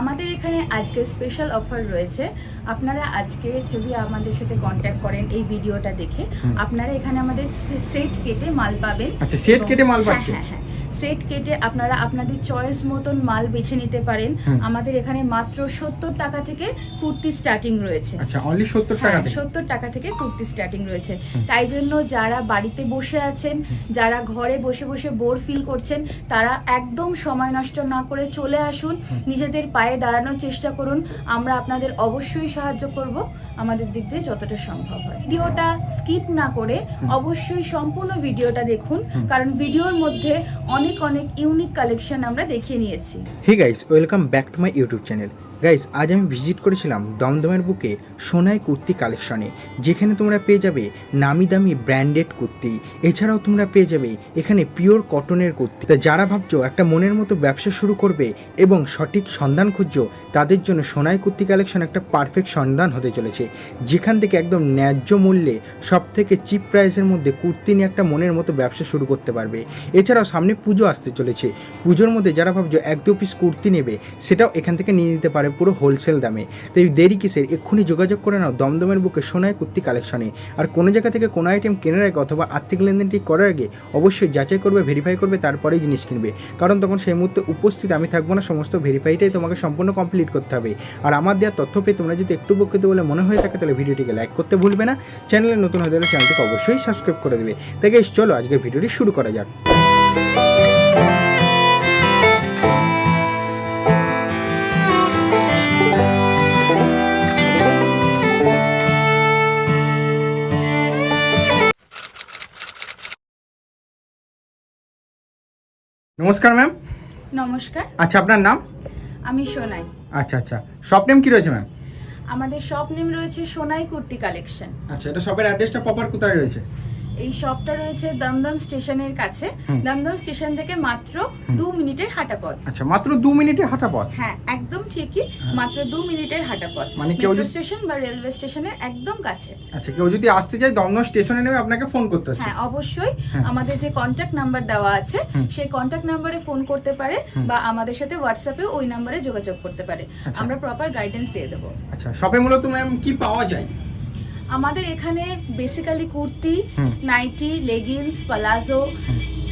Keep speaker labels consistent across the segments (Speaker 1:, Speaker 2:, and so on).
Speaker 1: আমাদের এখানে আজকে স্পেশাল অফার রয়েছে। আপনারা আজকে যদি আমাদের সাথে কন্ট্যাক্ট করেন এই ভিডিওটা দেখে আপনারা এখানে আমাদের সেট কেটে মাল পাবেন
Speaker 2: আচ্ছা,
Speaker 1: সেট
Speaker 2: কেটে মাল
Speaker 1: পাবেন
Speaker 2: পাচ্ছেন?
Speaker 1: হ্যাঁ হ্যাঁ। সেট কেটে আপনারা আপনাদের চয়েস মতন মাল বেছে নিতে পারেন। আমাদের এখানে মাত্র সত্তর টাকা থেকে কুর্তি স্টার্টিং রয়েছে।
Speaker 2: আচ্ছা অনলি সত্তর টাকা
Speaker 1: হ্যাঁ সত্তর টাকা থেকে কুর্তি স্টার্টিং রয়েছে। তাই জন্য যারা বাড়িতে বসে আছেন যারা ঘরে বসে বসে বোর ফিল করছেন তারা একদম সময় নষ্ট না করে চলে আসুন নিজেদের পায়ে দাঁড়ানোর চেষ্টা করুন। আমরা আপনাদের অবশ্যই সাহায্য করব। আমাদের দিক দিয়ে যতটা সম্ভব হয়। ভিডিওটা স্কিপ না করে অবশ্যই সম্পূর্ণ ভিডিওটা দেখুন। কারণ ভিডিওর মধ্যে অনেক অনেক অনেক ইউনিক কালেকশন আমরা দেখিয়ে নিয়েছি।
Speaker 3: Hey guys welcome back to my YouTube channel guys আজ আমি ভিজিট করেছিলাম দমদমের বুকে সোনাই কুর্তি কালেকশনে যেখানে তোমরা পেয়ে যাবে নামি দামি ব্র্যান্ডেড কুর্তি। এছাড়াও তোমরা পেয়ে যাবে এখানে পিওর কটনের কুর্তি। তা যারা ভাবছ একটা মনের মতো ব্যবসা শুরু করবে এবং সঠিক সন্ধান খুঁজছো, তাদের জন্য সোনাই কুর্তি কালেকশন একটা পারফেক্ট সন্ধান হতে চলেছে। যেখান থেকে একদম ন্যায্য মূল্যে সব থেকে চিপ প্রাইসের মধ্যে কুর্তি নিয়ে একটা মনের মতো ব্যবসা শুরু করতে পারবে। এছাড়াও সামনে পুজো আসতে চলেছে। পুজোর মধ্যে যারা ভাবছ এক দু পিস কুর্তি নেবে, সেটাও এখান থেকে নিয়ে নিতে পারে পুরো হোলসেল দামে। তাই দেরি কিসের? এক্ষুনি যোগাযোগ করে নাও দমদমের বুকে সোনায় কুর্তি কালেকশনে আর কোনো জায়গা থেকে কোনো আইটেম কেনার আগে অথবা আর্থিক লেনদেনটি করার আগে অবশ্যই যাচাই করবে ভেরিফাই করবে, তারপরেই জিনিস কিনবে। কারণ তখন সেই মুহূর্তে উপস্থিত আমি থাকব না, সমস্ত ভেরিফাইটাই তোমাকে সম্পূর্ণ কমপ্লিট করতে হবে। আর আমার দেওয়ার তথ্য পেয়ে তোমরা যদি একটু উপকৃত বলে মনে হয়ে থাকে, তাহলে ভিডিওটিকে লাইক করতে ভুলবে না। চ্যানেলে নতুন হয়ে গেলে চ্যানেলটিকে অবশ্যই সাবস্ক্রাইব করে দেবে। তাই চলো আজকের ভিডিওটি শুরু করা যাক।
Speaker 2: নমস্কার ম্যাম
Speaker 1: নমস্কার।
Speaker 2: আচ্ছা আপনার নাম?
Speaker 1: আমি সোনাই।
Speaker 2: আচ্ছা আচ্ছা। শপ নেম কি রয়েছে ম্যাম
Speaker 1: আমাদের শপ নেম রয়েছে সোনাই কুর্তি কালেকশন
Speaker 2: আচ্ছা এটা শপের অ্যাড্রেসটা প্রপার কোথায় রয়েছে?
Speaker 1: এই শপটা রয়েছে দমদম স্টেশনের কাছে। দমদম স্টেশন থেকে মাত্র দু মিনিটের হাঁটা পথ
Speaker 2: আচ্ছা মাত্র দু মিনিটে হাঁটা পথ
Speaker 1: হ্যাঁ একদম ঠিকই মাত্র দু মিনিটের হাঁটা পথ
Speaker 2: মানে কেউ
Speaker 1: স্টেশন বা রেলওয়ে স্টেশনের একদম কাছে।
Speaker 2: আচ্ছা কেউ যদি আসতে চায় দমদম স্টেশনে নেমে আপনাকে ফোন করতে হচ্ছে।
Speaker 1: হ্যাঁ অবশ্যই
Speaker 2: হ্যাঁ।
Speaker 1: আমাদের যে কন্ট্যাক্ট নাম্বার দেওয়া আছে সেই কন্ট্যাক্ট নাম্বারে ফোন করতে পারে বা আমাদের সাথে হোয়াটসঅ্যাপে ওই নাম্বারে যোগাযোগ করতে পারে।
Speaker 2: আচ্ছা।
Speaker 1: আমরা প্রপার গাইডেন্স দিয়ে দেবো।
Speaker 2: আচ্ছা শপে মূলত ম্যাম কি পাওয়া যায়?
Speaker 1: আমাদের এখানে basically kurti nighty leggings palazzo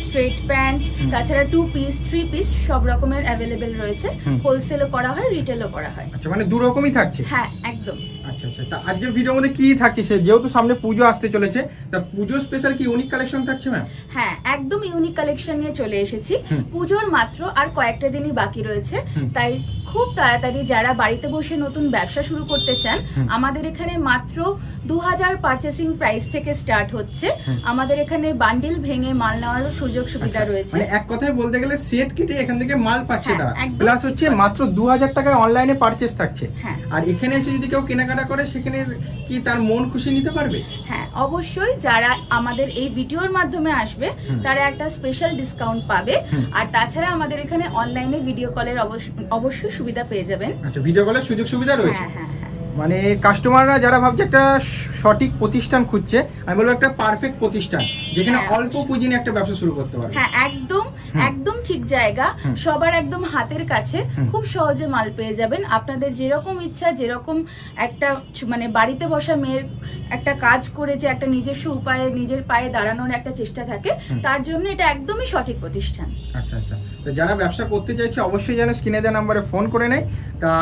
Speaker 1: straight pant তাছাড়া টু পিস থ্রি পিস সব রকমের অ্যাভেলেবেল রয়েছে। হোলসেলও করা হয় রিটেলও করা হয়।
Speaker 2: আচ্ছা মানে দু রকমই থাকছে?
Speaker 1: হ্যাঁ একদম।
Speaker 2: আচ্ছা আচ্ছা। তা আজকের ভিডিওর মধ্যে কি থাকছে? সে যেহেতু সামনে পুজো আসতে চলেছে তা পুজো স্পেশাল কি ইউনিক কালেকশন থাকছে ম্যাম
Speaker 1: হ্যাঁ একদম ইউনিক কালেকশন নিয়ে চলে এসেছি। পুজোর মাত্র আর কয়েকটা দিনই বাকি রয়েছে। তাই খুব তাড়াতাড়ি যারা বাড়িতে বসে নতুন ব্যবসা শুরু করতে চান আমাদের এখানে মাত্র দু হাজার পার্চেসিং প্রাইস থেকে স্টার্ট হচ্ছে। আমাদের এখানে বান্ডিল ভেঙে মাল নেওয়ারও সুযোগ সুবিধা
Speaker 2: আচ্ছা,
Speaker 1: রয়েছে।
Speaker 2: মানে এক কথায় বলতে গেলে সেট কেটে এখান থেকে মাল পাচ্ছে
Speaker 1: হ্যাঁ,
Speaker 2: তারা। প্লাস হচ্ছে মাত্র দু হাজার টাকায় অনলাইনে পারচেস থাকছে।
Speaker 1: হ্যাঁ।
Speaker 2: আর এখানে এসে যদি কেউ কেনাকাটা করে সেখানে কি তার মন খুশি নিতে পারবে?
Speaker 1: হ্যাঁ অবশ্যই যারা আমাদের এই ভিডিওর মাধ্যমে আসবে তারা একটা স্পেশাল ডিসকাউন্ট পাবে। আর তাছাড়া আমাদের এখানে অনলাইনে ভিডিও কলের অবশ্যই সুবিধা পেয়ে যাবেন।
Speaker 2: আচ্ছা ভিডিও কলের সুযোগ সুবিধা রয়েছে?
Speaker 1: হ্যাঁ হ্যাঁ হ্যাঁ।
Speaker 2: মানে কাস্টমাররা যারা ভাবছে একটা সঠিক প্রতিষ্ঠান খুঁজছে আমি বলব একটা পারফেক্ট প্রতিষ্ঠান যেখানে
Speaker 1: হ্যাঁ,
Speaker 2: অল্প পুঁজি নিয়ে একটা ব্যবসা শুরু করতে পারবে।
Speaker 1: হ্যাঁ একদম একদম ঠিক জায়গা সবার একদম হাতের কাছে খুব সহজে মাল পেয়ে যাবেন। আপনাদের যেরকম ইচ্ছা যেরকম একটা মানে বাড়িতে বসা মেয়ের একটা কাজ করে যে একটা নিজস্ব উপায়ে নিজের পায়ে দাঁড়ানোর একটা চেষ্টা থাকে তার জন্য এটা একদমই সঠিক প্রতিষ্ঠান।
Speaker 2: আচ্ছা আচ্ছা। তো যারা ব্যবসা করতে চাইছে অবশ্যই যেন স্ক্রিনে দেওয়া নাম্বারে ফোন করে নেয়। তা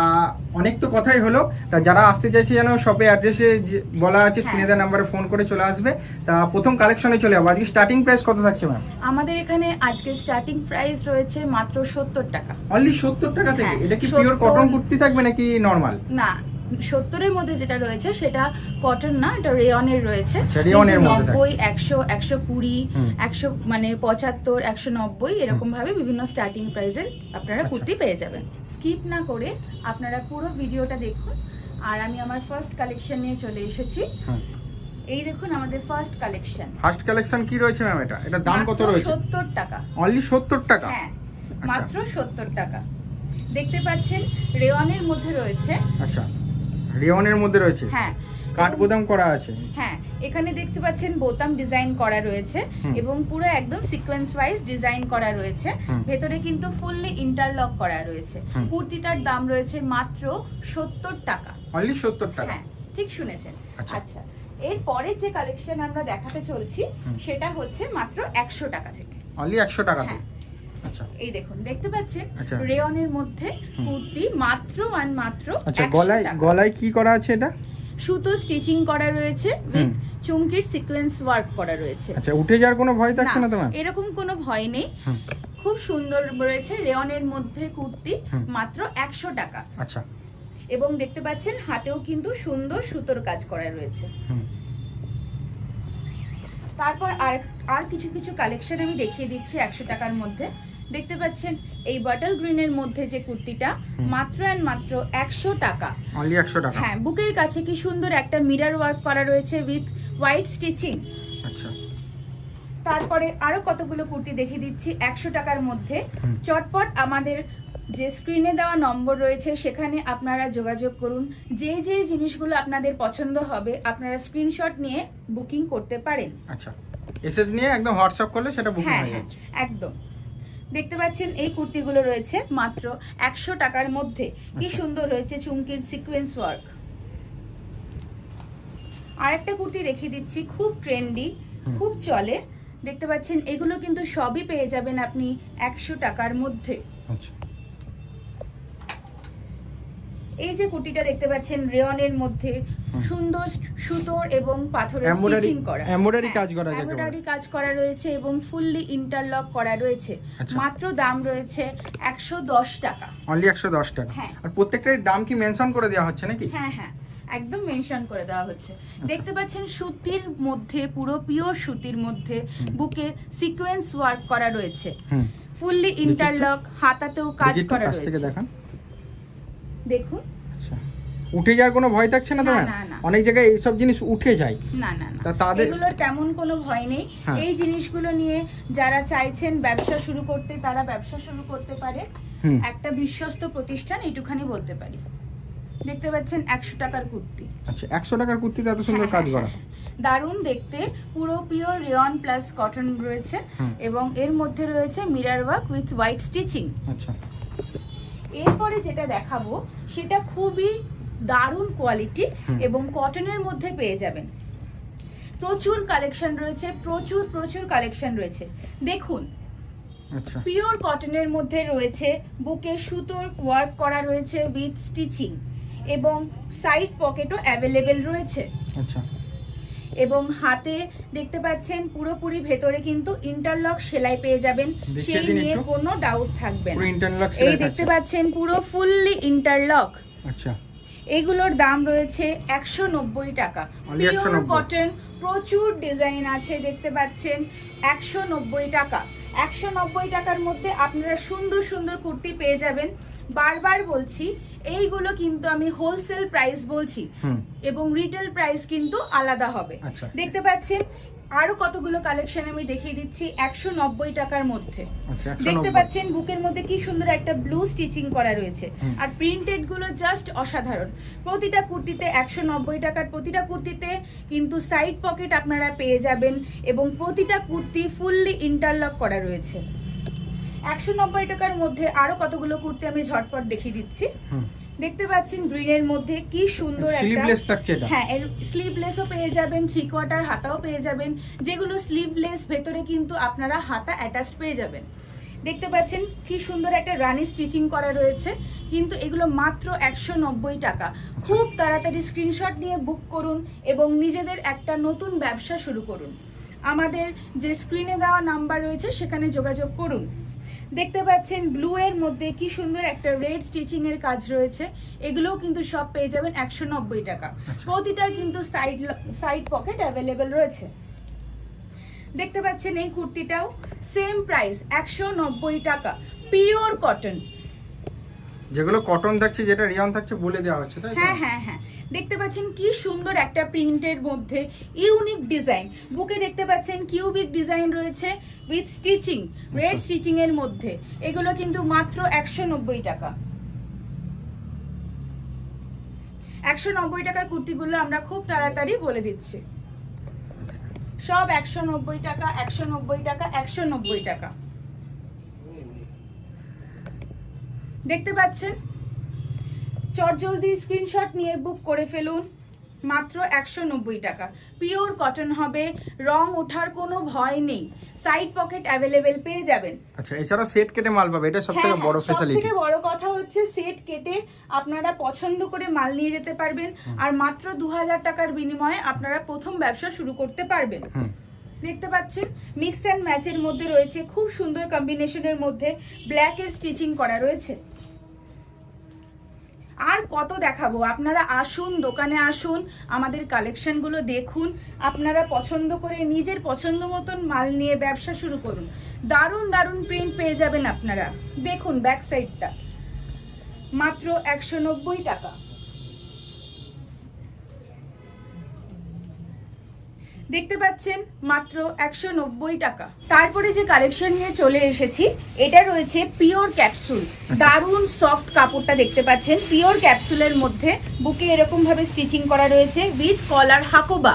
Speaker 2: অনেক তো কথাই হলো। তা যারা আসতে চাইছে যেন শপে অ্যাড্রেসে বলা আছে স্ক্রিনে। দেওয়া নাম্বারে ফোন করে চলে আসবে। তা প্রথম কালেকশনে চলে যাব। আজকে স্টার্টিং প্রাইস কত থাকছে ম্যাম
Speaker 1: আমাদের এখানে আজকে স্টার্টিং প্রাইস রয়েছে মাত্র সত্তর টাকা।
Speaker 2: অনলি সত্তর টাকা থেকে?
Speaker 1: হ্যাঁ,
Speaker 2: এটা কি পিওর কটন কুর্তি থাকবে নাকি নর্মাল
Speaker 1: না সত্তরের মধ্যে যেটা রয়েছে সেটা কটন না এটা রেয়নের রয়েছে।
Speaker 2: আচ্ছা।
Speaker 1: নব্বই একশো একশো কুড়ি একশো মানে পঁচাত্তর একশো নব্বই এরকম ভাবে বিভিন্ন স্টার্টিং প্রাইসের আপনারা
Speaker 2: আচ্ছা।
Speaker 1: কুর্তি পেয়ে যাবেন। স্কিপ না করে আপনারা পুরো ভিডিওটা দেখুন। আর আমি আমার ফার্স্ট কালেকশন নিয়ে চলে এসেছি। এই দেখুন আমাদের ফার্স্ট কালেকশন
Speaker 2: ফার্স্ট কালেকশন কি রয়েছে ম্যাম এটা? এটা দাম কত রয়েছে?
Speaker 1: সত্তর টাকা।
Speaker 2: অনলি সত্তর টাকা?
Speaker 1: হ্যাঁ
Speaker 2: আচ্ছা।
Speaker 1: মাত্র সত্তর টাকা। দেখতে পাচ্ছেন রেয়নের মধ্যে রয়েছে।
Speaker 2: আচ্ছা রেওনের মধ্যে রয়েছে?
Speaker 1: হ্যাঁ।
Speaker 2: কাঠ বোদাম করা আছে?
Speaker 1: হ্যাঁ এখানে দেখতে পাচ্ছেন বোতাম ডিজাইন করা রয়েছে এবং পুরো একদম সিকোয়েন্স ওয়াইজ ডিজাইন করা রয়েছে। ভেতরে কিন্তু ফুললি ইন্টারলক করা রয়েছে। কুর্তিটার দাম রয়েছে মাত্র সত্তর টাকা।
Speaker 2: অনলি সত্তর টাকা।
Speaker 1: হ্যাঁ ঠিক শুনেছেন।
Speaker 2: আচ্ছা।
Speaker 1: আচ্ছা এরপরে যে কালেকশন আমরা দেখাতে চলছি সেটা হচ্ছে মাত্র একশো টাকা থেকে।
Speaker 2: অনলি একশো টাকাতে
Speaker 1: হ্যাঁ।
Speaker 2: আচ্ছা।
Speaker 1: এই দেখুন দেখতে পাচ্ছেন?
Speaker 2: আচ্ছা।
Speaker 1: রেয়নের মধ্যে কুর্তি মাত্র আর মাত্র
Speaker 2: আচ্ছা গলায় গলায় কি করা আছে এটা?
Speaker 1: সুতো স্টিচিং করা রয়েছে উইথ চুমকির সিকোয়েন্স ওয়ার্ক করা রয়েছে।
Speaker 2: আচ্ছা উঠে যাওয়ার কোনো ভয় থাকছে না তোমার?
Speaker 1: এরকম কোনো ভয় নেই। খুব সুন্দর রয়েছে রেয়নের মধ্যে কুর্তি মাত্র একশো টাকা।
Speaker 2: আচ্ছা।
Speaker 1: এবং দেখতে পাচ্ছেন হাতেও কিন্তু সুন্দর সুতোর কাজ করা রয়েছে। তারপর আর আর কিছু কিছু কালেকশন আমি দেখিয়ে দিচ্ছি একশো টাকার মধ্যে। দেখতে পাচ্ছেন এই বটল গ্রিনের মধ্যে যে কুর্তিটা মাত্র অ্যান্ড মাত্র একশো টাকা।
Speaker 2: একশো টাকা?
Speaker 1: হ্যাঁ বুকের কাছে কি সুন্দর একটা মিরর ওয়ার্ক করা রয়েছে উইথ হোয়াইট স্টিচিং
Speaker 2: আচ্ছা।
Speaker 1: তারপরে আরও কতগুলো কুর্তি দেখিয়ে দিচ্ছি একশো টাকার মধ্যে। চটপট আমাদের যে স্ক্রিনে দেওয়া নম্বর রয়েছে সেখানে আপনারা যোগাযোগ করুন। যে যে জিনিসগুলো আপনাদের পছন্দ হবে আপনারা স্ক্রিনশট নিয়ে বুকিং করতে পারেন।
Speaker 2: আচ্ছা। এসএস নিয়ে একদম হোয়াটসঅ্যাপ করলে সেটা বুকিং
Speaker 1: হ্যাঁ
Speaker 2: হয়ে
Speaker 1: হ্যাঁ
Speaker 2: যাচ্ছে।
Speaker 1: একদম। দেখতে পাচ্ছেন এই কুর্তিগুলো রয়েছে মাত্র একশো টাকার মধ্যে। কি
Speaker 2: আচ্ছা।
Speaker 1: সুন্দর রয়েছে চুমকির সিকোয়েন্স ওয়ার্ক আরেকটা কুর্তি দেখিয়ে দিচ্ছি খুব ট্রেন্ডি খুব চলে। দেখতে পাচ্ছেন এগুলো কিন্তু সবই পেয়ে যাবেন আপনি একশো টাকার মধ্যে।
Speaker 2: আচ্ছা।
Speaker 1: এই যে কুর্তিটা দেখতে পাচ্ছেন রেয়নের মধ্যে সুন্দর সুতোর এবং পাথরের স্টিচিং করা।
Speaker 2: embroidery কাজ করা
Speaker 1: এমব্রয়ডারি কাজ করা রয়েছে এবং ফুললি ইন্টারলক করা রয়েছে।
Speaker 2: আচ্ছা।
Speaker 1: মাত্র দাম রয়েছে একশো দশ টাকা।
Speaker 2: অনলি একশো দশ টাকা।
Speaker 1: হ্যাঁ।
Speaker 2: আর প্রত্যেকটার দাম কি মেনশন করে দেওয়া হচ্ছে নাকি?
Speaker 1: হ্যাঁ হ্যাঁ। একদম মেনশন করে দেওয়া হচ্ছে। দেখতে পাচ্ছেন সুতির মধ্যে পুরো পিওর সুতির মধ্যে বুকে সিকোয়েন্স ওয়ার্ক করা রয়েছে। ফুললি ইন্টারলক হাতাতেও কাজ করা রয়েছে।
Speaker 2: দেখুন। আচ্ছা। উঠে যাওয়ার কোনো ভয় থাকছে না তোমার। অনেক জায়গায় এইসব জিনিস উঠে যায়।
Speaker 1: না না না।
Speaker 2: তাদের-
Speaker 1: এগুলোর তেমন কোনো ভয় নেই।
Speaker 2: হ্যাঁ।
Speaker 1: এই জিনিসগুলো নিয়ে যারা চাইছেন ব্যবসা শুরু করতে তারা ব্যবসা শুরু করতে পারে। একটা বিশ্বস্ত প্রতিষ্ঠান এইটুখানি বলতে পারি। দেখতে পাচ্ছেন একশো টাকার কুর্তি।
Speaker 2: আচ্ছা একশো টাকার কুর্তিতে এত সুন্দর
Speaker 1: হ্যাঁ,
Speaker 2: কাজ
Speaker 1: হ্যাঁ,
Speaker 2: করা।
Speaker 1: হ্যাঁ। দারুণ দেখতে পুরো পিওর রেয়ন প্লাস কটন রয়েছে এবং এর মধ্যে রয়েছে mirror work with white stitching
Speaker 2: আচ্ছা।
Speaker 1: এরপরে যেটা দেখাবো সেটা খুবই দারুণ কোয়ালিটি এবং কটনের মধ্যে পেয়ে যাবেন। প্রচুর কালেকশন রয়েছে প্রচুর প্রচুর কালেকশন রয়েছে। দেখুন
Speaker 2: আচ্ছা।
Speaker 1: পিওর কটনের মধ্যে রয়েছে বুকে সুতোর ওয়ার্ক করা রয়েছে উইথ স্টিচিং এবং সাইড পকেটও অ্যাভেলেবেল রয়েছে।
Speaker 2: আচ্ছা।
Speaker 1: এবং হাতে দেখতে পাচ্ছেন পুরোপুরি ভেতরে কিন্তু ইন্টারলক সেলাই পেয়ে যাবেন। সেই নিয়ে কোনো ডাউট থাকবে না।
Speaker 2: ইন্টারলক
Speaker 1: এই দেখতে পাচ্ছেন পুরো ফুললি ইন্টারলক
Speaker 2: আচ্ছা।
Speaker 1: এগুলোর দাম রয়েছে একশো নব্বই টাকা। পিওর কটন প্রচুর ডিজাইন আছে দেখতে পাচ্ছেন একশো নব্বই টাকা। একশো নব্বই টাকার মধ্যে আপনারা সুন্দর সুন্দর কুর্তি পেয়ে যাবেন। বারবার বলছি এইগুলো কিন্তু আমি হোলসেল প্রাইস বলছি। এবং রিটেল প্রাইস কিন্তু আলাদা হবে।
Speaker 2: আচ্ছা।
Speaker 1: দেখতে পাচ্ছেন আরও কতগুলো কালেকশন আমি দেখিয়ে দিচ্ছি একশো নব্বই টাকার মধ্যে।
Speaker 2: আচ্ছা
Speaker 1: দেখতে পাচ্ছেন বুকের মধ্যে কি সুন্দর একটা ব্লু স্টিচিং করা রয়েছে। আর প্রিন্টেডগুলো জাস্ট অসাধারণ। প্রতিটা কুর্তিতে একশো নব্বই টাকার প্রতিটা কুর্তিতে কিন্তু সাইড পকেট আপনারা পেয়ে যাবেন এবং প্রতিটা কুর্তি ফুললি ইন্টারলক করা রয়েছে। একশো নব্বই টাকার মধ্যে আরও কতগুলো কুর্তি আমি ঝটপট দেখিয়ে দিচ্ছি। দেখতে পাচ্ছেন গ্রিনের মধ্যে কি সুন্দর একটা
Speaker 2: স্লিভলেস
Speaker 1: হ্যাঁ এর স্লিভলেসও পেয়ে যাবেন থ্রি কোয়ার্টার হাতাও পেয়ে যাবেন। যেগুলো স্লিভলেস ভেতরে কিন্তু আপনারা হাতা অ্যাটাচড পেয়ে যাবেন। দেখতে পাচ্ছেন কি সুন্দর একটা রানি স্টিচিং করা রয়েছে কিন্তু এগুলো মাত্র একশো নব্বই টাকা। খুব তাড়াতাড়ি স্ক্রিনশট নিয়ে বুক করুন এবং নিজেদের একটা নতুন ব্যবসা শুরু করুন। আমাদের যে স্ক্রিনে দেওয়া নাম্বার রয়েছে সেখানে যোগাযোগ করুন। দেখতে পাচ্ছেন ব্লু এর মধ্যে কি সুন্দর একটা রেড স্টিচিং এর কাজ রয়েছে। এগুলোও কিন্তু সব পেয়ে যাবেন একশো নব্বই টাকা।
Speaker 2: আচ্ছা।
Speaker 1: প্রতিটার কিন্তু সাইড সাইড পকেট অ্যাভেলেবেল রয়েছে। দেখতে পাচ্ছেন এই কুর্তিটাও সেম প্রাইস একশো নব্বই টাকা। পিওর কটন
Speaker 2: যেগুলো কটন থাকছে যেটা রিয়ন থাকছে বলে দেওয়া হচ্ছে তাই
Speaker 1: হ্যাঁ হ্যাঁ হ্যাঁ। দেখতে পাচ্ছেন কি সুন্দর একটা প্রিন্টের মধ্যে ইউনিক ডিজাইন। বুকে দেখতে পাচ্ছেন কিউবিক ডিজাইন রয়েছে উইথ স্টিচিং রেড স্টিচিং এর মধ্যে। এগুলো কিন্তু মাত্র একশো নব্বই টাকা। একশো নব্বই টাকার কুর্তিগুলো আমরা খুব তাড়াতাড়ি বলে দিচ্ছি। সব একশো নব্বই টাকা একশো নব্বই টাকা একশো নব্বই টাকা। দেখতে পাচ্ছেন চটজলদি স্ক্রিনশট নিয়ে বুক করে ফেলুন। মাত্র একশো নব্বই টাকা। পিওর কটন হবে রং ওঠার কোনো ভয় নেই। সাইড পকেট অ্যাভেলেবেল পেয়ে যাবেন।
Speaker 2: আচ্ছা এছাড়াও সেট কেটে মাল পাবে এটা সব থেকে
Speaker 1: হ্যাঁ,
Speaker 2: বড়
Speaker 1: হ্যাঁ,
Speaker 2: ফ্যাসিলিটি
Speaker 1: সবথেকে বড় কথা হচ্ছে সেট কেটে আপনারা পছন্দ করে মাল নিয়ে যেতে পারবেন। আর মাত্র দু হাজার টাকার বিনিময়ে আপনারা প্রথম ব্যবসা শুরু করতে পারবেন। দেখতে পাচ্ছেন? মিক্স অ্যান্ড ম্যাচের মধ্যে রয়েছে খুব সুন্দর কম্বিনেশনের মধ্যে ব্ল্যাকের স্টিচিং করা রয়েছে। আর কত দেখাবো? আপনারা আসুন, দোকানে আসুন, আমাদের কালেকশানগুলো দেখুন, আপনারা পছন্দ করে নিজের পছন্দ মতন মাল নিয়ে ব্যবসা শুরু করুন। দারুণ দারুণ প্রিন্ট পেয়ে যাবেন আপনারা। দেখুন ব্যাক সাইডটা মাত্র একশো নব্বই টাকা। দেখতে পাচ্ছেন মাত্র একশো নব্বই টাকা। তারপরে যে কালেকশন নিয়ে চলে এসেছি এটা রয়েছে পিওর ক্যাপসুল দারুণ সফট কাপড়টা দেখতে পাচ্ছেন। পিওর ক্যাপসুলের মধ্যে বুকে এরকম ভাবে স্টিচিং করা রয়েছে উইথ কলার হাকোবা।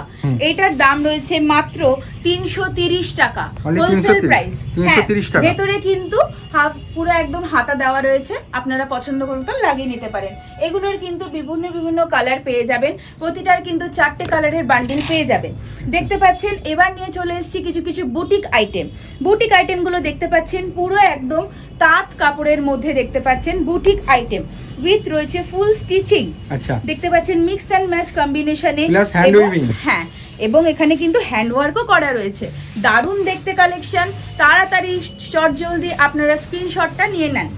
Speaker 1: এটার দাম রয়েছে মাত্র তিনশো তিরিশ টাকা
Speaker 2: Only
Speaker 1: হোলসেল
Speaker 2: 330
Speaker 1: প্রাইস
Speaker 2: 330 টাকা।
Speaker 1: ভেতরে কিন্তু হাফ পুরো একদম হাতা দেওয়া রয়েছে আপনারা পছন্দ করুন তো লাগিয়ে নিতে পারেন। এগুলোর কিন্তু বিভিন্ন বিভিন্ন কালার পেয়ে যাবেন প্রতিটার কিন্তু চারটে কালারের বান্ডিল পেয়ে যাবেন। দেখতে পাচ্ছেন এবার নিয়ে চলে এসেছি কিছু কিছু বুটিক আইটেম বুটিক আইটেমগুলো দেখতে পাচ্ছেন পুরো একদম তাঁত কাপড়ের মধ্যে দেখতে পাচ্ছেন বুটিক আইটেম উইথ রয়েছে ফুল স্টিচিং
Speaker 2: আচ্ছা।
Speaker 1: দেখতে পাচ্ছেন মিক্স অ্যান্ড ম্যাচ কম্বিনেশনে হ্যাঁ এবং এখানে কিন্তু হ্যান্ডওয়ার্কও করা রয়েছে। দারুণ দেখতে কালেকশন তাড়াতাড়ি শর্ট জলদি আপনারা স্ক্রিনশটটা নিয়ে নেন।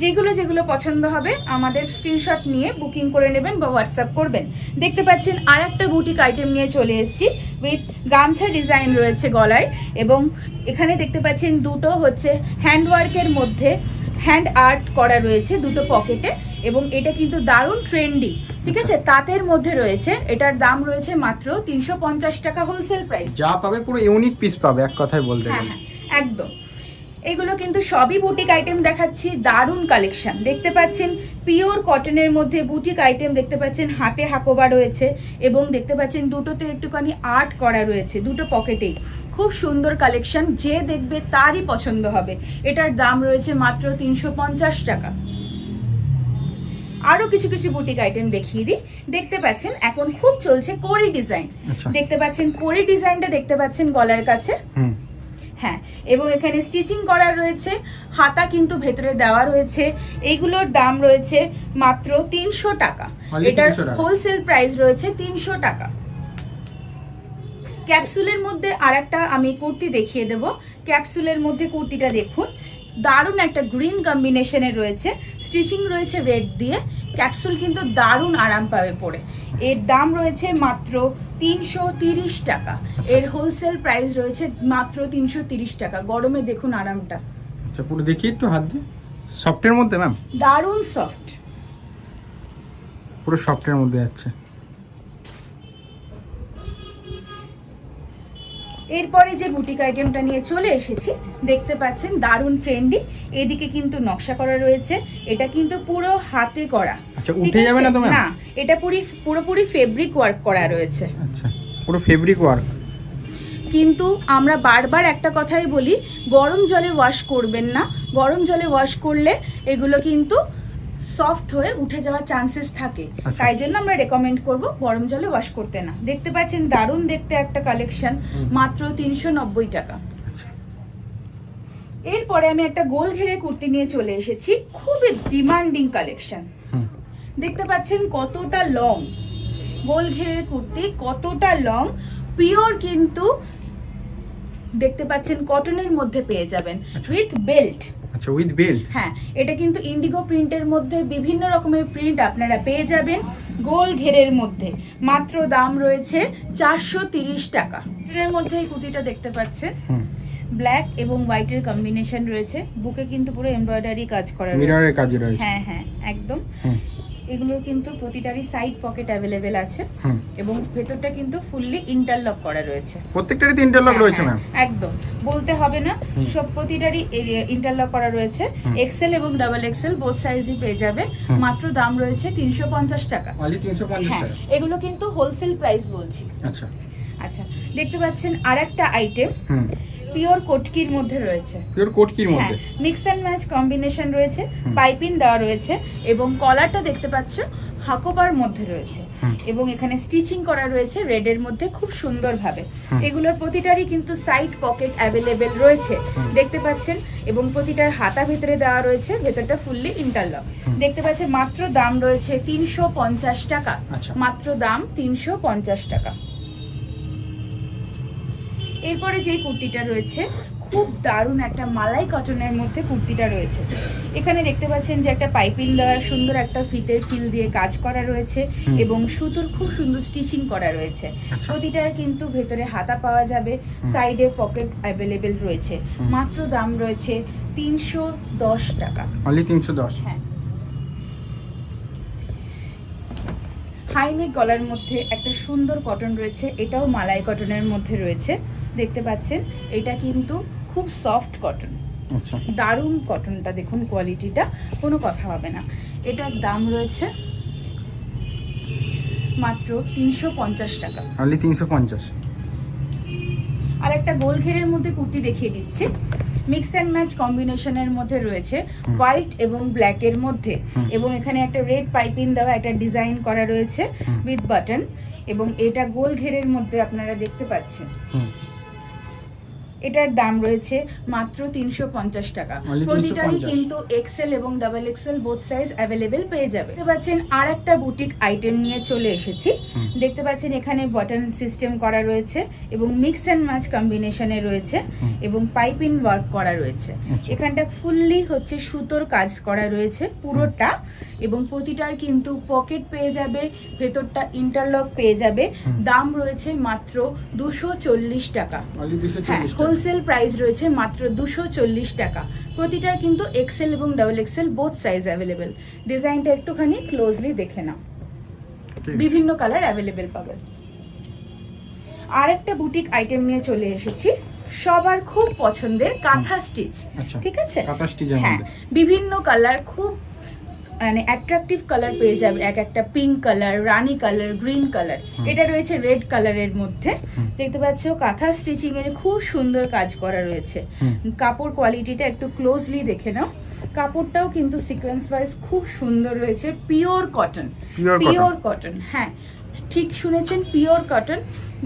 Speaker 1: যেগুলো যেগুলো পছন্দ হবে আমাদের স্ক্রিনশট নিয়ে বুকিং করে নেবেন বা হোয়াটসঅ্যাপ করবেন। দেখতে পাচ্ছেন আর একটা বুটিক আইটেম নিয়ে চলে এসেছি উইথ গামছা ডিজাইন রয়েছে গলায় এবং এখানে দেখতে পাচ্ছেন দুটো হচ্ছে হ্যান্ডওয়ার্কের মধ্যে হ্যান্ড আর্ট করা রয়েছে দুটো পকেটে এবং এটা কিন্তু দারুণ ট্রেন্ডি ঠিক আছে? তাঁতের মধ্যে রয়েছে এটার দাম রয়েছে মাত্র তিনশো পঞ্চাশ টাকা হোলসেল প্রাইস
Speaker 2: যা পাবে পুরো ইউনিক পিস পাবে এক কথায় বলতে
Speaker 1: হ্যাঁ হ্যাঁ একদম। এগুলো কিন্তু সবই বুটিক আইটেম দেখাচ্ছি দারুণ কালেকশন দেখতে পাচ্ছেন পিওর কটনের মধ্যে বুটিক আইটেম দেখতে পাচ্ছেন হাতে হাকোবা রয়েছে এবং দেখতে পাচ্ছেন দুটোতে একটুখানি আর্ট করা রয়েছে দুটো পকেটেই। খুব সুন্দর কালেকশন যে দেখবে তারই পছন্দ হবে। এটার দাম রয়েছে মাত্র তিনশো পঞ্চাশ টাকা। আরও কিছু কিছু বুটিক আইটেম দেখিয়ে দিই। দেখতে পাচ্ছেন এখন খুব চলছে কোরি ডিজাইন
Speaker 2: আচ্ছা।
Speaker 1: দেখতে পাচ্ছেন কোরি ডিজাইনটা দেখতে পাচ্ছেন গলার কাছে। হ্যাঁ এবং এখানে স্টিচিং করা রয়েছে হাতা কিন্তু ভেতরে দেওয়া রয়েছে। এইগুলোর দাম রয়েছে মাত্র তিনশো টাকা। এটার হোলসেল প্রাইস রয়েছে তিনশো টাকা। ক্যাপসুলের মধ্যে আরেকটা আমি কুর্তি দেখিয়ে দেব। ক্যাপসুলের মধ্যে কুর্তিটা দেখুন। দারুণ একটা গ্রিন কম্বিনেশনে রয়েছে। স্টিচিং রয়েছে রেড দিয়ে। ক্যাপসুল কিন্তু দারুণ আরাম পাবে পরে। এর দাম রয়েছে মাত্র তিনশো তিরিশ টাকা। এর হোলসেল প্রাইস রয়েছে মাত্র তিনশো তিরিশ টাকা। গরমে দেখুন আরামটা।
Speaker 2: আচ্ছা পুরো দেখি একটু হাত দিয়ে। সফটের মধ্যে ম্যাম
Speaker 1: দারুণ সফট
Speaker 2: পুরো সফটের মধ্যে যাচ্ছে
Speaker 1: এরপরে যে বুটিক আইটেমটা নিয়ে চলে এসেছি দেখতে পাচ্ছেন দারুণ ট্রেন্ডি এদিকে কিন্তু নকশা করা রয়েছে এটা কিন্তু পুরো হাতে করা।
Speaker 2: আচ্ছা, উঠে যাবে না তো,
Speaker 1: না এটা পুরি পুরোপুরি ফেব্রিক ওয়ার্ক করা রয়েছে।
Speaker 2: আচ্ছা পুরো ফেব্রিক ওয়ার্ক
Speaker 1: কিন্তু আমরা বারবার একটা কথাই বলি গরম জলে ওয়াশ করবেন না। গরম জলে ওয়াশ করলে এগুলো কিন্তু সফট হয়ে উঠে যাওয়ার চান্সেস থাকে।
Speaker 2: আচ্ছা।
Speaker 1: তাই জন্য আমরা রেকমেন্ড করব গরম জলে ওয়াশ করতে না। দেখতে পাচ্ছেন দারুণ দেখতে একটা কালেকশন মাত্র তিনশো নব্বই টাকা।
Speaker 2: আচ্ছা।
Speaker 1: এরপরে আমি একটা গোল ঘেরে কুর্তি নিয়ে চলে এসেছি। খুবই ডিমান্ডিং কালেকশন দেখতে পাচ্ছেন কতটা লং গোল ঘেরের কুর্তি কতটা লং পিওর কিন্তু দেখতে পাচ্ছেন কটনের মধ্যে পেয়ে যাবেন
Speaker 2: আচ্ছা।
Speaker 1: উইথ বেল্ট
Speaker 2: আচ্ছা উইথ বেল্ট
Speaker 1: হ্যাঁ এটা কিন্তু ইন্ডিগো প্রিন্টের মধ্যে বিভিন্ন রকমের প্রিন্ট আপনারা পেয়ে যাবেন গোল ঘেরের মধ্যে। মাত্র দাম রয়েছে চারশো তিরিশ টাকা। এর মধ্যে এই কুর্তিটা দেখতে পাচ্ছেন। ব্ল্যাক এবং হোয়াইটের কম্বিনেশন রয়েছে। বুকে কিন্তু পুরো এমব্রয়ডারি কাজ করা রয়েছে।
Speaker 2: মিররের কাজ রয়েছে।
Speaker 1: হ্যাঁ হ্যাঁ একদম। এগুলোর কিন্তু প্রতিটারই সাইড পকেট অ্যাভেলেবেল আছে। এবং ভেতরটা কিন্তু ফুললি ইন্টারলক করা রয়েছে।
Speaker 2: প্রত্যেকটারই তো ইন্টারলক
Speaker 1: হ্যাঁ,
Speaker 2: রয়েছে
Speaker 1: হ্যাঁ,
Speaker 2: ম্যাম
Speaker 1: একদম। বলতে হবে না সব প্রতিটারই ইন্টারলক করা রয়েছে। এক্সেল এবং ডাবল এক্সেল বোথ সাইজই পেয়ে যাবে। মাত্র দাম রয়েছে তিনশো পঞ্চাশ টাকা।
Speaker 2: অনলি তিনশো পঞ্চাশ
Speaker 1: হ্যাঁ
Speaker 2: টাকা?
Speaker 1: এগুলো কিন্তু হোলসেল প্রাইস বলছি।
Speaker 2: আচ্ছা।
Speaker 1: আচ্ছা দেখতে পাচ্ছেন আর একটা আইটেম পিওর কোটকির মধ্যে রয়েছে।
Speaker 2: পিওর কোটকির মধ্যে?
Speaker 1: মিক্স এন্ড ম্যাচ কম্বিনেশন রয়েছে। পাইপিং দেওয়া রয়েছে এবং কলারটা দেখতে পাচ্ছ হাকোবার মধ্যে রয়েছে এবং এখানে স্টিচিং করা রয়েছে রেডের মধ্যে খুব সুন্দরভাবে। এগুলোর প্রতিটারই কিন্তু সাইড পকেট অ্যাভেলেবেল রয়েছে দেখতে পাচ্ছেন? এবং প্রতিটার হাতা ভেতরে দেওয়া রয়েছে ভেতরটা ফুললি ইন্টারলক দেখতে পাচ্ছেন মাত্র দাম রয়েছে তিনশো পঞ্চাশ টাকা।
Speaker 2: আচ্ছা।
Speaker 1: মাত্র দাম তিনশো পঞ্চাশ টাকা। এরপরে যে কুর্তিটা রয়েছে খুব দারুণ একটা মালাই কটনের মধ্যে কুর্তিটা রয়েছে। এখানে দেখতে পাচ্ছেন যে একটা পাইপিং দেওয়া সুন্দর একটা ফিতের ফিল দিয়ে কাজ করা রয়েছে এবং সুতোর খুব সুন্দর স্টিচিং করা রয়েছে।
Speaker 2: আচ্ছা।
Speaker 1: প্রতিটার কিন্তু ভেতরে হাতা পাওয়া যাবে সাইডে পকেট অ্যাভেলেবেল রয়েছে। মাত্র দাম রয়েছে তিনশো দশ টাকা।
Speaker 2: অনলি তিনশো দশ?
Speaker 1: হ্যাঁ। হাইনেক গলার মধ্যে একটা সুন্দর কটন রয়েছে এটাও মালাই কটনের মধ্যে রয়েছে। দেখতে পাচ্ছেন এটা কিন্তু খুব সফট কটন
Speaker 2: আচ্ছা।
Speaker 1: দারুণ কটনটা দেখুন কোয়ালিটিটা কোনো কথা হবে না। এটার দাম রয়েছে মাত্র তিনশো পঞ্চাশ টাকা।
Speaker 2: অনলি তিনশো পঞ্চাশ।
Speaker 1: আর একটা গোল ঘেরের মধ্যে কুর্তি দেখিয়ে দিচ্ছি। মিক্স অ্যান্ড ম্যাচ কম্বিনেশনের মধ্যে রয়েছে হোয়াইট এবং ব্ল্যাকের মধ্যে। এবং এখানে একটা রেড পাইপিং দেওয়া একটা ডিজাইন করা রয়েছে উইথ বাটন এবং এটা গোল ঘেরের মধ্যে আপনারা দেখতে পাচ্ছেন। এটার দাম রয়েছে মাত্র তিনশো পঞ্চাশ টাকা। প্রতিটারই কিন্তু এক্সেল এবং double XL both size available পেয়ে যাবে। দেখতে পাচ্ছেন আর একটা বুটিক আইটেম নিয়ে চলে এসেছি। দেখতে পাচ্ছেন এখানে বাটন সিস্টেম করা রয়েছে এবং মিক্স অ্যান্ড ম্যাচ কম্বিনেশনে রয়েছে। এবং পাইপিং ওয়ার্ক করা রয়েছে।
Speaker 2: আচ্ছা।
Speaker 1: এখানটা ফুললি হচ্ছে সুতোর কাজ করা রয়েছে পুরোটা এবং প্রতিটার কিন্তু পকেট পেয়ে যাবে ভেতরটা ইন্টারলক পেয়ে যাবে। দাম রয়েছে মাত্র দুশো চল্লিশ টাকা। হ্যাঁ
Speaker 2: চল্লিশ টাকা।
Speaker 1: হোলসেল প্রাইস রয়েছে মাত্র দুশো চল্লিশ টাকা। প্রতিটার কিন্তু এক্সেল এবং double XL both size available ডিজাইনটা একটুখানি ক্লোজলি দেখে নাও। বিভিন্ন কালার অ্যাভেলেবেল পাবেন আর একটা বুটিক আইটেম নিয়ে চলে এসেছি। সবার খুব পছন্দের কাঁথা স্টিচ
Speaker 2: আচ্ছা।
Speaker 1: ঠিক আছে? হ্যাঁ। বিভিন্ন কালার খুব মানে অ্যাট্রাকটিভ কালার পেয়ে যাবে এক একটা pink colour rani colour green colour এটা রয়েছে রেড কালারের মধ্যে। দেখতে পাচ্ছ কাঁথা স্টিচিং এর খুব সুন্দর কাজ করা রয়েছে। কাপড় কোয়ালিটিটা একটু ক্লোজলি দেখে নাও। কাপড়টাও কিন্তু সিকোয়েন্স ওয়াইজ খুব সুন্দর রয়েছে পিওর কটন পিওর কটন হ্যাঁ। ঠিক শুনেছেন পিওর কটন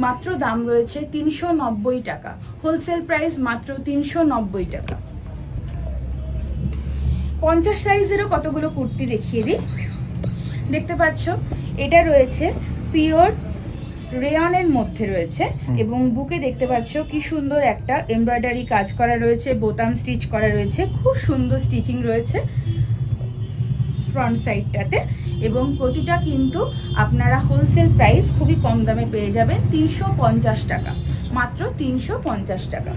Speaker 1: মাত্র দাম রয়েছে তিনশো নব্বই টাকা। হোলসেল প্রাইস মাত্র তিনশো নব্বই টাকা। পঞ্চাশ সাইজেরও কতগুলো কুর্তি দেখিয়ে দিই। দেখতে পাচ্ছ এটা রয়েছে পিওর রেয়নের মধ্যে রয়েছে এবং বুকে দেখতে পাচ্ছ কি সুন্দর একটা এমব্রয়ডারি কাজ করা রয়েছে বোতাম স্টিচ করা রয়েছে খুব সুন্দর স্টিচিং রয়েছে ফ্রন্ট সাইডটাতে এবং প্রতিটা কিন্তু আপনারা হোলসেল প্রাইস খুবই কম দামে পেয়ে যাবেন তিনশো পঞ্চাশ টাকা মাত্র তিনশো পঞ্চাশ টাকা।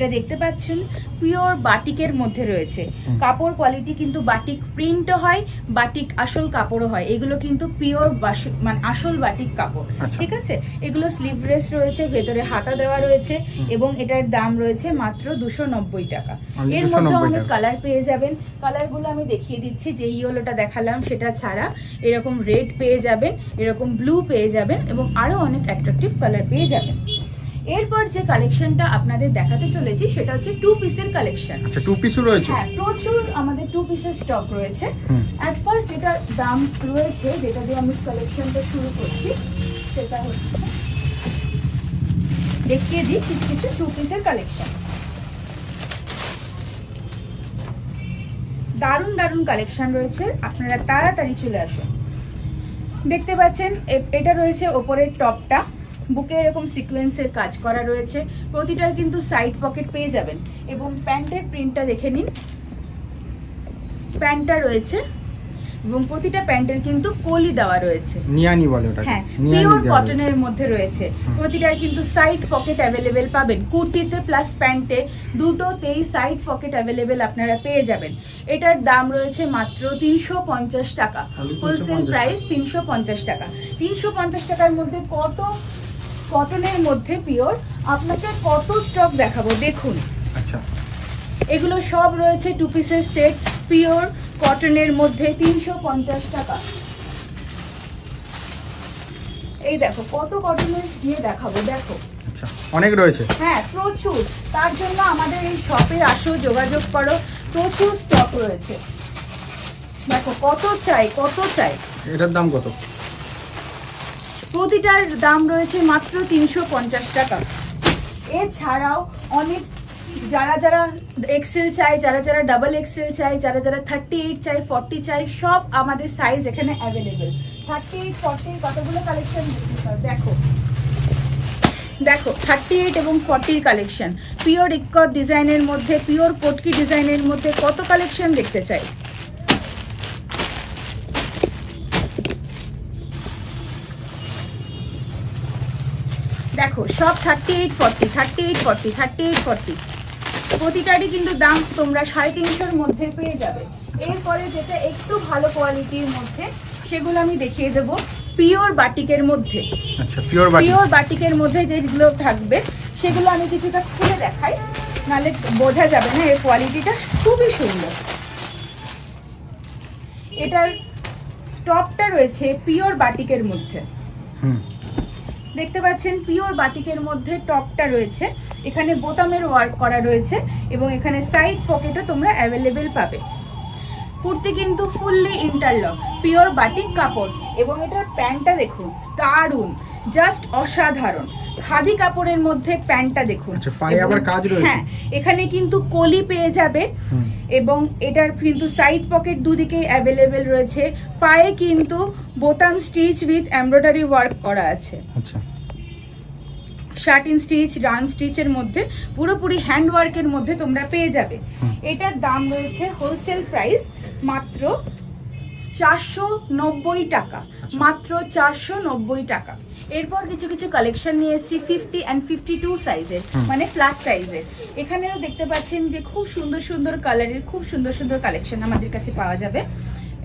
Speaker 1: এটা দেখতে পাচ্ছেন পিওর বাটিকের মধ্যে রয়েছে। কাপড় কোয়ালিটি কিন্তু বাটিক প্রিন্টও হয় বাটিক আসল কাপড়ও হয়। এগুলো কিন্তু পিওর মানে আসল বাটিক কাপড়
Speaker 2: আচ্ছা।
Speaker 1: ঠিক আছে? এগুলো স্লিভলেস রয়েছে ভেতরে হাতা দেওয়া রয়েছে এবং এটার দাম রয়েছে মাত্র দুশো নব্বই টাকা। এর মধ্যে অনেক কালার পেয়ে যাবেন। কালারগুলো আমি দেখিয়ে দিচ্ছি যে ইয়েলোটা দেখালাম সেটা ছাড়া। এরকম রেড পেয়ে যাবেন এরকম ব্লু পেয়ে যাবেন এবং আরও অনেক অ্যাট্রাকটিভ কালার পেয়ে যাবেন। এরপর যে কালেকশনটা আপনাদের দেখাতে চলেছি সেটা হচ্ছে টু পিসের কালেকশন
Speaker 2: আচ্ছা টু পিসও রয়েছে?
Speaker 1: হ্যাঁ প্রচুর আমাদের টু পিসের স্টক রয়েছে। অ্যাট ফার্স্ট যেটা দাম রয়েছে যেটা দিয়ে আমি কালেকশনটা শুরু করছি সেটা হচ্ছে দেখিয়ে দিই কিছু কিছু টু পিসের কালেকশন দারুণ দারুণ কালেকশন রয়েছে। আপনারা তাড়াতাড়ি চলে আসুন। দেখতে পাচ্ছেন এটা রয়েছে ওপরের টপটা বুকে এরকম সিকোয়েন্সের কাজ করা রয়েছে। প্রতিটার কিন্তু সাইড পকেট পেয়ে যাবেন। এবং প্যান্টের প্রিন্টটা দেখে নিন। প্যান্টটা রয়েছে। এবং প্রতিটা প্যান্টের কিন্তু কলি দেওয়া রয়েছে।
Speaker 2: নিয়ানি বলে ওটা
Speaker 1: হ্যাঁ পিওর কটনের মধ্যে রয়েছে। প্রতিটার কিন্তু সাইড পকেট অ্যাভেলেবেল পাবেন। কুর্তিতে প্লাস প্যান্টে দুটোতেই সাইড পকেট অ্যাভেলেবেল আপনারা পেয়ে যাবেন। এটার দাম রয়েছে মাত্র তিনশো পঞ্চাশ টাকা।
Speaker 2: খালি 350
Speaker 1: হোলসেল প্রাইস তিনশো পঞ্চাশ টাকা। তিনশো পঞ্চাশ টাকার মধ্যে কত কটনের মধ্যে পিওর। আপনাকে কত স্টক দেখাবো? দেখুন।
Speaker 2: আচ্ছা।
Speaker 1: এগুলো সব রয়েছে টু পিসের সেট পিওর কটনের মধ্যে তিনশো পঞ্চাশ টাকা। এই দেখো কত কটনের দিয়ে দেখাবো দেখো।
Speaker 2: আচ্ছা অনেক রয়েছে।
Speaker 1: হ্যাঁ প্রচুর। তার জন্য আমাদের এই শপে আসো যোগাযোগ করো। প্রচুর স্টক রয়েছে। দেখো কত চাই কত চাই?
Speaker 2: এটার দাম কত?
Speaker 1: প্রতিটার দাম রয়েছে মাত্র তিনশো পঞ্চাশ টাকা। এছাড়াও অনেক যারা যারা এক্সেল চাই যারা যারা ডাবল এক্সেল চাই যারা যারা থার্টি এইট চাই ফর্টি চাই সব আমাদের সাইজ এখানে অ্যাভেলেবেল থার্টি এইট ফর্টি কতগুলো কালেকশন দেখো। দেখো থার্টি এইট এবং ফর্টির কালেকশন পিওর ইক্কর ডিজাইনের মধ্যে পিওর পটকি ডিজাইনের মধ্যে কত কালেকশন দেখতে চাই? দেখো সব thirty eight forty thirty eight forty thirty eight forty প্রতিটারই কিন্তু দাম তোমরা সাড়ে তিনশোর মধ্যে পেয়ে যাবে। এরপরে যেটা একটু ভালো কোয়ালিটির মধ্যে সেগুলো আমি দেখিয়ে দেবো পিওর বাটিকের মধ্যে।
Speaker 2: আচ্ছা পিওর
Speaker 1: পিওর বাটিকের মধ্যে যেগুলো থাকবে সেগুলো আমি কিছুটা খুলে দেখাই। নাহলে বোঝা যাবে না এর কোয়ালিটিটা খুবই সুন্দর। এটার টপটা রয়েছে পিওর বাটিকের মধ্যে।
Speaker 2: হুম।
Speaker 1: দেখতে পাচ্ছেন পিওর বাটিকের মধ্যে টপটা রয়েছে। এখানে বোতামের ওয়ার্ক করা রয়েছে এবং এখানে সাইড পকেটও তোমরা অ্যাভেলেবেল পাবে। কুর্তি কিন্তু ফুললি ইন্টারলক পিওর বাটিক কাপড় এবং এটার প্যান্টটা দেখুন দারুণ জাস্ট অসাধারণ। খাদি কাপড়ের মধ্যে প্যান্টটা দেখুন।
Speaker 2: আচ্ছা, পায়ে
Speaker 1: এবং-
Speaker 2: আবার কাজ রয়েছে?
Speaker 1: হ্যাঁ এখানে কিন্তু কলি পেয়ে যাবে। এবং এটার কিন্তু সাইড পকেট দুদিকেই অ্যাভেলেবেল রয়েছে। পায়ে কিন্তু বোতাম স্টিচ উইথ এমব্রয়ডারি ওয়ার্ক করা আছে।
Speaker 2: আচ্ছা।
Speaker 1: শার্টিন স্টিচ রান স্টিচের মধ্যে পুরোপুরি হ্যান্ড ওয়ার্কের মধ্যে তোমরা পেয়ে যাবে। এটার দাম রয়েছে হোলসেল প্রাইস মাত্র চারশো নব্বই টাকা।
Speaker 2: আচ্ছা।
Speaker 1: মাত্র চারশো নব্বই টাকা। এরপর কিছু কিছু কালেকশন নিয়ে এসেছি ফিফটি অ্যান্ড ফিফটি টু সাইজের মানে প্লাস সাইজের এখানেও দেখতে পাচ্ছেন যে খুব সুন্দর সুন্দর কালারের খুব সুন্দর সুন্দর কালেকশন আমাদের কাছে পাওয়া যাবে।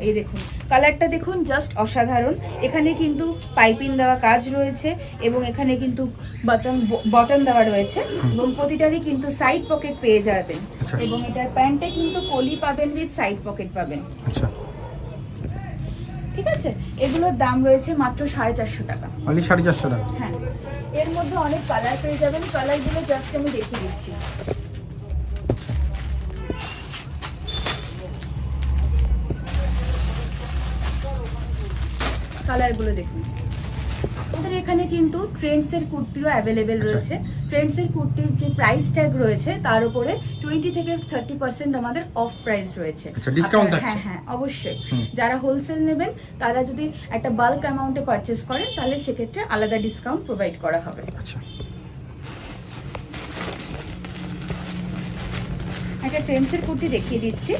Speaker 1: এই দেখুন কালারটা দেখুন জাস্ট অসাধারণ। এখানে কিন্তু পাইপিং দেওয়া কাজ রয়েছে এবং এখানে কিন্তু বটন বটন দেওয়া রয়েছে এবং প্রতিটারই কিন্তু সাইড পকেট পেয়ে যাবেন।
Speaker 2: আচ্ছা।
Speaker 1: এবং এটার প্যান্টে কিন্তু কলি পাবেন উইথ সাইড পকেট পাবেন।
Speaker 2: আচ্ছা।
Speaker 1: ঠিক আছে? এগুলোর দাম রয়েছে মাত্র সাড়ে চারশো টাকা।
Speaker 2: অনলি সাড়ে চারশো টাকা?
Speaker 1: হ্যাঁ। এর মধ্যে অনেক কালার পেয়ে যাবেন। কালারগুলো জাস্ট আমি দেখিয়ে দিচ্ছি। কালারগুলো দেখুন। এখানে কিন্তু ট্রেন্ডসের কুর্তিও অ্যাভেলেবেল
Speaker 2: আচ্ছা।
Speaker 1: রয়েছে। ট্রেন্ডসের কুর্তির যে প্রাইস ট্যাগ রয়েছে তার উপরে টোয়েন্টি থেকে থার্টি পার্সেন্ট আমাদের অফ প্রাইস রয়েছে।
Speaker 2: আচ্ছা?
Speaker 1: হ্যাঁ হ্যাঁ অবশ্যই। যারা হোলসেল নেবেন তারা যদি একটা বাল্ক অ্যামাউন্টে পারচেস করেন তাহলে সেক্ষেত্রে আলাদা ডিসকাউন্ট প্রোভাইড করা হবে।
Speaker 2: আচ্ছা।
Speaker 1: একটা ট্রেন্ডসের কুর্তি দেখিয়ে দিচ্ছি।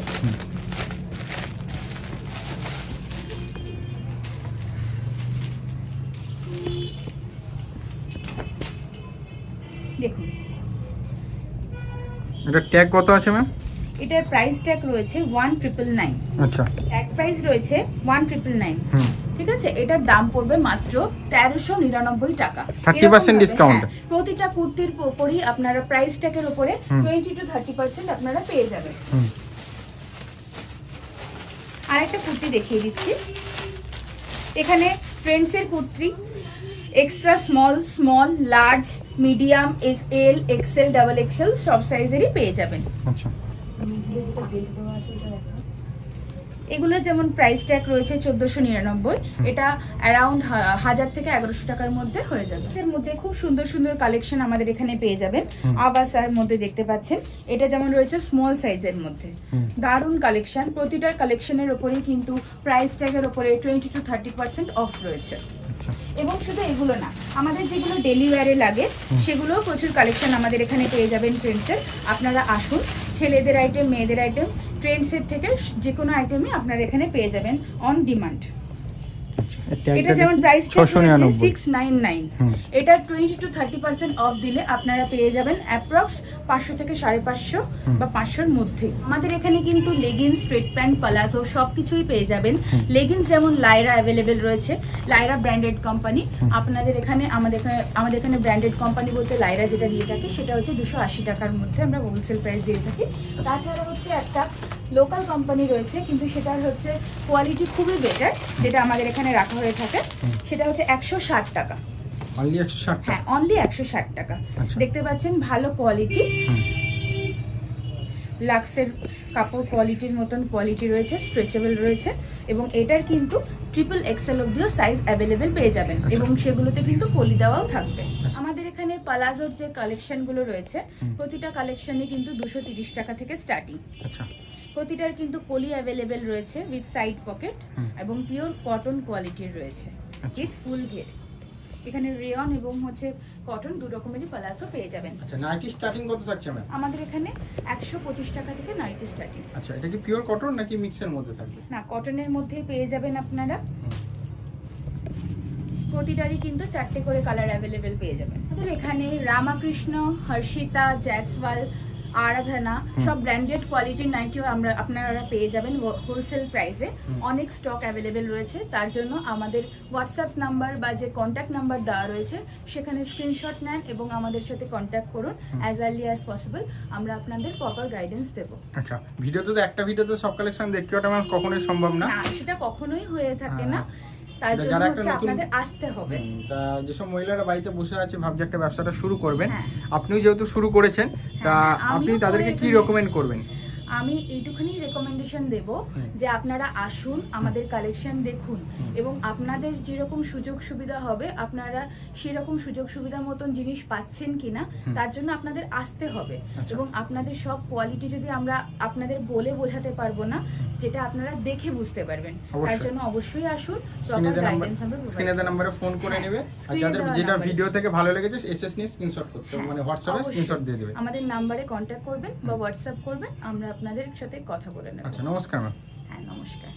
Speaker 2: এটা ট্যাগ কত আছে ম্যাম
Speaker 1: এটার প্রাইস ট্যাগ রয়েছে ওয়ান ট্রিপল নাইন
Speaker 2: আচ্ছা।
Speaker 1: এক প্রাইস রয়েছে ওয়ান ট্রিপল নাইন ঠিক আছে? এটার দাম পড়বে মাত্র তেরোশো নিরানব্বই টাকা।
Speaker 2: 30%
Speaker 1: এরকমভাবে,
Speaker 2: discount?
Speaker 1: হ্যাঁ, প্রতিটা কুর্তির উপরই আপনারা প্রাইস ট্যাগের উপরে। টোয়েন্টি টু থার্টি পার্সেন্ট আপনারা পেয়ে যাবেন।
Speaker 2: হুম।
Speaker 1: আর একটা কুর্তি দেখিয়ে দিচ্ছি। এখানে ট্রেন্ডসের kurti extra small small large medium L XL double XL সব সাইজেরই পেয়ে যাবেন।
Speaker 2: আচ্ছা।
Speaker 1: এগুলো যেমন প্রাইস ট্যাগ রয়েছে চোদ্দোশো নিরানব্বই এটা অ্যারাউন্ড হাজার থেকে এগারোশো টাকার মধ্যে হয়ে যাবে। এর মধ্যে খুব সুন্দর সুন্দর কালেকশন আমাদের এখানে পেয়ে যাবেন। আবাসার মধ্যে দেখতে পাচ্ছেন। এটা যেমন রয়েছে স্মল সাইজের মধ্যে। দারুণ কালেকশন প্রতিটা কালেকশনের ওপরেই কিন্তু প্রাইস ট্যাগের ওপরে twenty to thirty percent off রয়েছে।
Speaker 2: আচ্ছা।
Speaker 1: এবং শুধু এগুলো না আমাদের যেগুলো ডেলি ওয়্যারে লাগে সেগুলোও প্রচুর কালেকশন আমাদের এখানে পেয়ে যাবেন ট্রেন্ডসের আপনারা আসুন ছেলেদের আইটেম মেয়েদের আইটেম ট্রেন্ডসের থেকে যে কোনো আইটেমই আপনারা এখানে পেয়ে যাবেন অন ডিমান্ড এটা যেমন প্রাইস
Speaker 2: ছশো নিরানব্বই।
Speaker 1: সিক্স নাইন নাইন
Speaker 2: হুম।
Speaker 1: এটা twenty to thirty percent off দিলে আপনারা পেয়ে যাবেন অ্যাপ্রক্স পাঁচশো থেকে সাড়ে পাঁচশো বা পাঁচশোর মধ্যে। আমাদের এখানে কিন্তু লেগিংস স্ট্রেট প্যান্ট পালাজো সব কিছুই পেয়ে যাবেন। লেগিংস যেমন লাইরা অ্যাভেলেবেল রয়েছে লাইরা ব্র্যান্ডেড কোম্পানি আপনাদের এখানে আমাদের এখানে আমাদের এখানে ব্র্যান্ডেড কোম্পানি বলতে লাইরা যেটা দিয়ে থাকি সেটা হচ্ছে দুশো আশি টাকার মধ্যে আমরা হোলসেল প্রাইস দিয়ে থাকি। তাছাড়া হচ্ছে একটা লোকাল কোম্পানি রয়েছে কিন্তু সেটার হচ্ছে কোয়ালিটি খুবই বেটার যেটা আমাদের এখানে রাখা হয়ে থাকে। সেটা হচ্ছে একশো ষাট টাকা।
Speaker 2: অনলি একশো ষাট
Speaker 1: হ্যাঁ অনলি একশো ষাট টাকা।
Speaker 2: আচ্ছা।
Speaker 1: দেখতে পাচ্ছেন ভালো কোয়ালিটি লাক্সের কাপড় কোয়ালিটির মতন কোয়ালিটি রয়েছে স্ট্রেচেবল রয়েছে এবং এটার কিন্তু ট্রিপল এক্সেল অব্দিও সাইজ অ্যাভেলেবেল পেয়ে যাবেন
Speaker 2: আচ্ছা।
Speaker 1: এবং সেগুলোতে কিন্তু কলি দেওয়াও থাকবে। আমাদের এখানে পালাজোর যে কালেকশনগুলো রয়েছে প্রতিটা কালেকশনে কিন্তু দুশো তিরিশ টাকা থেকে স্টার্টিং
Speaker 2: আচ্ছা।
Speaker 1: প্রতিটার কিন্তু কলি অ্যাভেলেবেল রয়েছে উইথ সাইড পকেট এবং পিওর কটন কোয়ালিটির রয়েছে।
Speaker 2: আচ্ছা।
Speaker 1: উইথ ফুল ঘের এখানে রেয়ন এবং হচ্ছে কটন দু রকমেরই পালাজো পেয়ে যাবেন।
Speaker 2: আচ্ছা নাইটি স্টার্টিং কত থাকছে ম্যাম?
Speaker 1: আমাদের এখানে একশো পঁচিশ টাকা থেকে নাইটি স্টার্টিং
Speaker 2: আচ্ছা এটা কি পিওর কটন নাকি মিক্সের মধ্যে থাকবে
Speaker 1: না কটনের মধ্যেই পেয়ে যাবেন আপনারা। প্রতিটারই কিন্তু চারটে করে কালার অ্যাভেলেবেল পেয়ে যাবেন। আমাদের এখানে রামাকৃষ্ণ হর্ষিতা জয়সওয়াল আরাধনা সব ব্র্যান্ডেড কোয়ালিটির নাইটিও আমরা আপনারা পেয়ে যাবেন হোলসেল প্রাইসে অনেক স্টক অ্যাভেলেবেল রয়েছে তার জন্য আমাদের হোয়াটসঅ্যাপ নাম্বার বা যে কন্ট্যাক্ট নাম্বার দেওয়া রয়েছে সেখানে স্ক্রিনশট নেন এবং আমাদের সাথে কন্ট্যাক্ট করুন অ্যাজ আর্লি অ্যাজ পসিবল আমরা আপনাদের প্রপার গাইডেন্স দেবো।
Speaker 2: আচ্ছা ভিডিওতে তো একটা ভিডিওতে সব কালেকশন দেখতে ওটা ম্যাম কখনোই সম্ভব না।
Speaker 1: না সেটা কখনোই হয়ে থাকে না। তার জন্য
Speaker 2: যারা একটা
Speaker 1: হচ্ছে আপনাদের আসতে হবে।
Speaker 2: তা যেসব মহিলারা বাড়িতে বসে আছে ভাবছে একটা ব্যবসাটা শুরু করবেন।
Speaker 1: হ্যাঁ।
Speaker 2: আপনিও যেহেতু শুরু করেছেন তা
Speaker 1: হ্যাঁ,
Speaker 2: আপনি তাদেরকে কি রেকমেন্ড করবেন?
Speaker 1: আমি এইটুখানি রেকমেন্ডেশন দেব যে আপনারা আসুন আমাদের কালেকশন দেখুন এবং আপনাদের যেরকম সুযোগ সুবিধা হবে আপনারা সেরকম সুযোগ সুবিধা মতন জিনিস পাচ্ছেন কিনা তার জন্য আপনাদের আসতে হবে
Speaker 2: আচ্ছা।
Speaker 1: এবং আপনাদের সব কোয়ালিটি যদি আমরা আপনাদের বলে বোঝাতে পারব না যেটা আপনারা দেখে বুঝতে পারবেন তার জন্য অবশ্যই আসুন
Speaker 2: স্ক্রিনে
Speaker 1: প্রপার
Speaker 2: দেওয়া নাম্বার ফোন করে
Speaker 1: হ্যাঁ,
Speaker 2: নেবে আর যাদের যেটা ভিডিও থেকে ভালো লেগেছে এসএস নিয়ে স্ক্রিনশট করতে
Speaker 1: হ্যাঁ,
Speaker 2: মানে হোয়াটসঅ্যাপে স্ক্রিনশট দিয়ে দেবে।
Speaker 1: আমাদের নাম্বারে কন্ট্যাক্ট করবেন বা হোয়াটসঅ্যাপ করবেন আমরা আপনাদের সাথে কথা বলে নেব।
Speaker 2: আচ্ছা নমস্কার ম্যাম।
Speaker 1: হ্যাঁ নমস্কার।